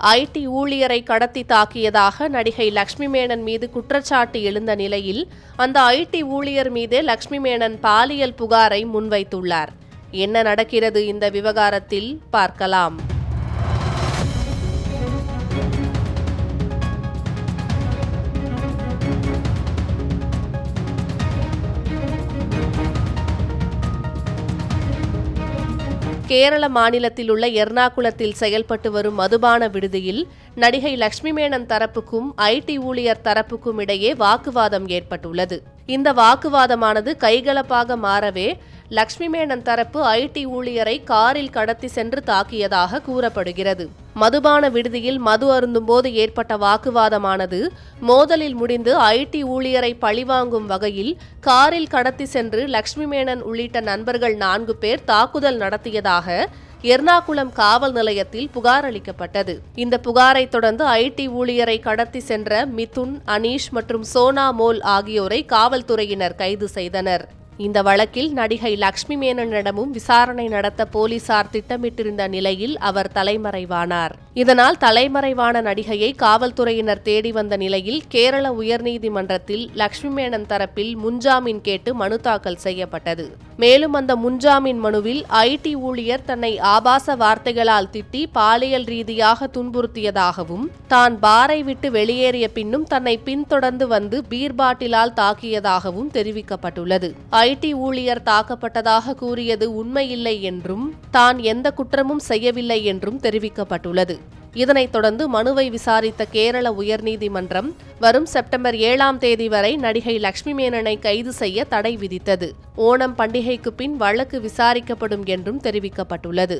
ID ஊழியரை கடத்தி தாக்கியதாக நடிகை லக்ஷ்மி மேனன் மீது குற்றச்சாட்டு எழுந்த நிலையில் அந்த ஐடி ஊழியர் மீதே லக்ஷ்மி மேனன் பாலியல் புகாரை முன்வைத்துள்ளார். என்ன நடக்கிறது இந்த விவகாரத்தில் பார்க்கலாம். கேரள மாநிலத்தில் உள்ள எர்ணாகுளத்தில் செயல்பட்டு வரும் மதுபான விடுதியில் நடிகை லட்சுமி மேனன் தரப்புக்கும் ஐடி ஊழியர் தரப்புக்கும் இடையே வாக்குவாதம் ஏற்பட்டுள்ளது. இந்த வாக்குவாதமானது கைகலப்பாக மாறவே லக்ஷ்மி மேனன் தரப்பு ஐடி ஊழியரை காரில் கடத்தி சென்று தாக்கியதாக கூறப்படுகிறது. மதுபான விடுதியில் மது அருந்தும்போது ஏற்பட்ட வாக்குவாதமானது மோதலில் முடிந்து ஐடி ஊழியரை பழிவாங்கும் வகையில் காரில் கடத்தி சென்று லக்ஷ்மி மேனன் உள்ளிட்ட நண்பர்கள் நான்கு பேர் தாக்குதல் நடத்தியதாக எர்ணாகுளம் காவல் நிலையத்தில் புகார் அளிக்கப்பட்டது. இந்த புகாரை தொடர்ந்து ஐடி ஊழியரை கடத்தி சென்ற மிதுன் அனீஷ் மற்றும் சோனா மோல் ஆகியோரை காவல்துறையினர் கைது செய்தனர். இந்த வழக்கில் நடிகை லக்ஷ்மி மேனனிடமும் விசாரணை நடத்த போலீசார் திட்டமிட்டிருந்த நிலையில் அவர் தலைமறைவானார். இதனால் தலைமறைவான நடிகையை காவல்துறையினர் தேடி வந்த நிலையில் கேரள உயர்நீதிமன்றத்தில் லக்ஷ்மி மேனன் தரப்பில் முன்ஜாமீன் கேட்டு மனு தாக்கல் செய்யப்பட்டது. மேலும் அந்த முன்ஜாமீன் மனுவில் ஐடி ஊழியர் தன்னை ஆபாச வார்த்தைகளால் திட்டி பாலியல் ரீதியாக துன்புறுத்தியதாகவும் தான் பாரை விட்டு வெளியேறிய பின்னும் தன்னை பின்தொடர்ந்து வந்து பீர் பாட்டிலால் தாக்கியதாகவும் தெரிவிக்கப்பட்டுள்ளது. ஐடி ஊழியர் தாக்கப்பட்டதாக கூறியது உண்மையில்லை என்றும் தான் எந்த குற்றமும் செய்யவில்லை என்றும் தெரிவிக்கப்பட்டுள்ளது. இதனைத் தொடர்ந்து மனுவை விசாரித்த கேரள உயர்நீதிமன்றம் வரும் செப்டம்பர் ஏழாம் தேதி வரை நடிகை லட்சுமி மேனனை கைது செய்ய தடை விதித்தது. ஓணம் பண்டிகைக்கு பின் வழக்கு விசாரிக்கப்படும் என்றும் தெரிவிக்கப்பட்டுள்ளது.